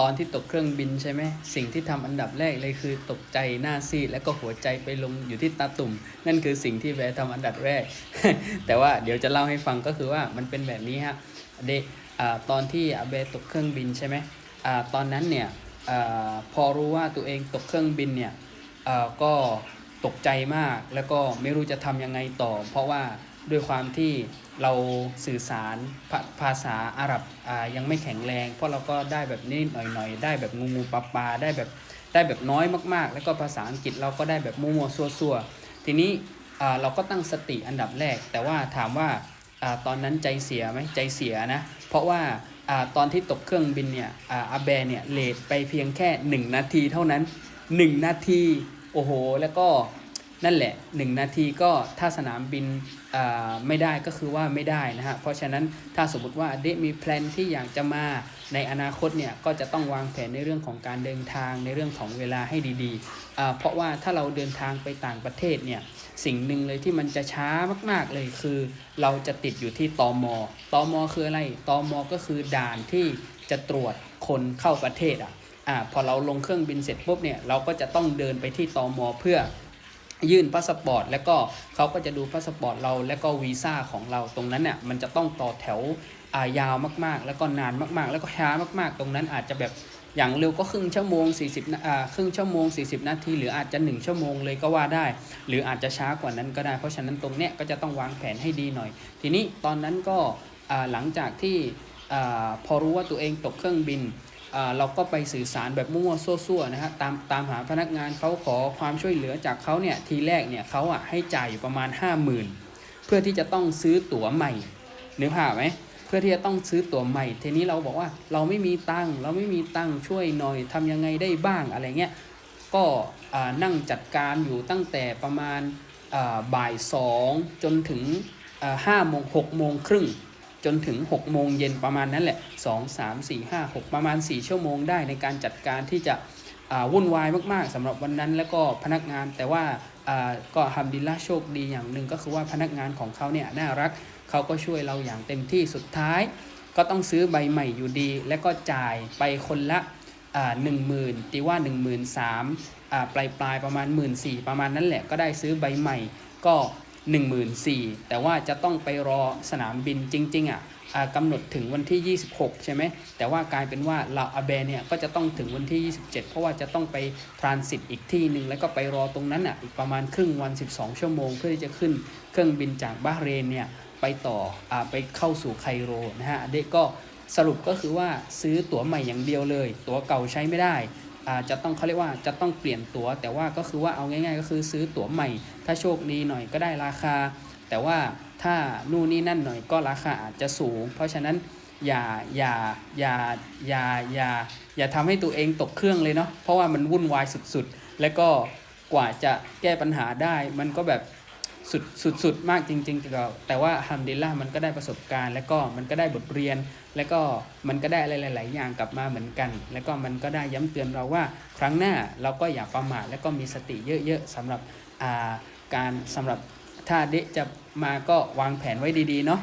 ตอนที่ตกเครื่องบินใช่ไหมสิ่งที่ทำอันดับแรกเลยคือตกใจหน้าซีดแล้วก็หัวใจไปลงอยู่ที่ตาตุ่ม นั่นคือสิ่งที่แบร์ทำอันดับแรก แต่ว่าเดี๋ยวจะเล่าให้ฟังก็คือว่ามันเป็นแบบนี้ฮะเดอตอนที่อาแบตกเครื่องบินใช่ไหมอตอนนั้นเนี่ยอพอรู้ว่าตัวเองตกเครื่องบินเนี่ยก็ตกใจมากแล้วก็ไม่รู้จะทำยังไงต่อ เพราะว่า ด้วยความที่เราสื่อสารภาภาษาอาหรับยังไม่แข็งแรง เพราะเราก็ได้แบบนิดหน่อยๆ ได้แบบงูงูปลาปลาได้แบบได้แบบน้อยมากๆ แล้วก็ภาษาอังกฤษเราก็ได้แบบมั่วๆซัวๆทีนี้เราก็ตั้งสติอันดับแรก แต่ว่าถามว่าอตอนนั้นใจเสียไหมใจเสียนะ เพราะว่าอตอนที่ตกเครื่องบินเนี่ยอาอาแบร์เนี่ยเลทไปเพียงแค่ 1 นาทีเท่านั้น 1 นาทีโอ้โห แล้วก็ นั่นแหละ 1 นาทีก็ถ้าสนามบินไม่ได้ก็คือว่าไม่ได้นะฮะเพราะฉะนั้นถ้าสมมติว่าเดมีแพลนที่อยากจะมาในอนาคตเนี่ยก็จะต้องวางแผนในเรื่องของการเดินทางในเรื่องของเวลาให้ดีๆ เพราะว่าถ้าเราเดินทางไปต่างประเทศเนี่ยสิ่งหนึ่งเลยที่มันจะช้ามาก ๆเลยคือ เราจะติดอยู่ที่ตอมอตอมอคืออะไรตอมอก็คือด่านที่จะตรวจคนเข้าประเทศอะอ่าพอเราลงเครื่องบินเสร็จปุ๊บเนี่ยเราก็จะต้องเดินไปที่ตอมอเพื่อ ยื่นพาสปอร์ตแล้วก็เขาก็จะดูพาสปอร์ตเราแล้วก็วีซ่าของเราตรงนั้นเนี่ยมันจะต้องต่อแถวายาวมากๆ แล้วก็นานมากๆ แล้วก็ช้ามากๆ ตรงนั้นอาจจะแบบอย่างเร็วก็ครึ่งชั่วโมง 40นาอ่าครึ่งชั่วโมง 40 นาที หรืออาจจะ 1 ชั่วโมงเลยก็ว่าได้ หรืออาจจะช้ากว่านั้นก็ได้ เพราะฉะนั้นตรงเนี้ยก็จะต้องวางแผนให้ดีหน่อย ทีนี้ตอนนั้นก็หลังจากที่อพอรู้ว่าตัวเองตกเครื่องบิน เราก็ไปสื่อสารแบบมั่วๆซั่วๆนะฮะตามตามหาพนักงานเขาขอความช่วยเหลือจากเขาเนี่ยทีแรกเนี่ยเขาอะให้จ่ายอยู่ประมาณ 50,000 เพื่อที่จะต้องซื้อตั๋วใหม่นึกภาพไหมเพื่อที่จะต้องซื้อตั๋วใหม่ ทีนี้เราบอกว่าเราไม่มีตังค์เราไม่มีตังค์ช่วยหน่อยทำยังไงได้บ้างอะไรเงี้ยก็นั่งจัดการอยู่ตั้งแต่ประมาณบ่ายสองจนถึงห้าโมงหกโมงครึ่ง จนถึง 6 โมงเย็นประมาณนั้นแหละ 2 3 4 5 6 ประมาณ 4 ชั่วโมงได้ในการจัดการที่จะวุ่นวายมากๆสำหรับวันนั้นแล้วก็พนักงานแต่ว่าอ่าก็ฮัมดิลละโชคดีอย่างหนึ่งก็คือว่าพนักงานของเขาเนี่ยน่ารักเขาก็ช่วยเราอย่างเต็มที่สุดท้าย ก็ต้องซื้อใบใหม่อยู่ดี แล้วก็จ่ายไปคนละหนึ่งหมื่นตีว่า1 3 0 0 0อ่าปลายปลายๆประมาณ 1 4ื่นประมาณนั้นแหละก็ได้ซื้อใบใหม่ ก็ 14,000แต่ว่าจะต้องไปรอสนามบินจริง ๆอะอ่ากำหนดถึงวันที่ 26 ใช่ไหม แต่ว่ากลายเป็นว่าเราอาเบเนี่ยก็จะต้องถึงวันที่ 27 เพราะว่าจะต้องไปทรานสิตอีกที่หนึ่งแล้วก็ไปรอตรงนั้นอะอีกประมาณครึ่งวัน 12 ชั่วโมง เพื่อที่จะขึ้นเครื่องบินจากบาเรนเนี่ยไปต่ออไปเข้าสู่ไคโรนะฮะเด็กก็สรุปก็คือว่าซื้อตั๋วใหม่อย่างเดียวเลย ตั๋วเก่าใช้ไม่ได้ จะต้องเขาเรียกว่าจะต้องเปลี่ยนตั๋ว แต่ว่าก็คือว่าเอาง่าย ๆ ก็คือซื้อตั๋วใหม่ ถ้าโชคดีหน่อยก็ได้ราคา แต่ว่าถ้านู่นนี่นั่นหน่อยก็ราคาอาจจะสูง เพราะฉะนั้นอย่าอย่าอย่าอย่าอย่าอย่าทำให้ตัวเองตกเครื่องเลยเนาะเพราะว่ามันวุ่นวายสุดๆ แล้วก็กว่าจะแก้ปัญหาได้มันก็แบบ สุดสุดสุดมากจริงๆแต่แต่ว่าฮัมดิลละมันก็ได้ประสบการณ์ แล้วก็มันก็ได้บทเรียน แล้วก็มันก็ได้อะไรหลาย ๆ อย่างกลับมาเหมือนกัน แล้วก็มันก็ได้ย้ำเตือนเราว่า ครั้งหน้าเราก็อย่าประมาทแล้วก็มีสติเยอะ ๆสำหรับการสำหรับถ้าเดจะมาก็วางแผนไว้ดี ๆ เนาะ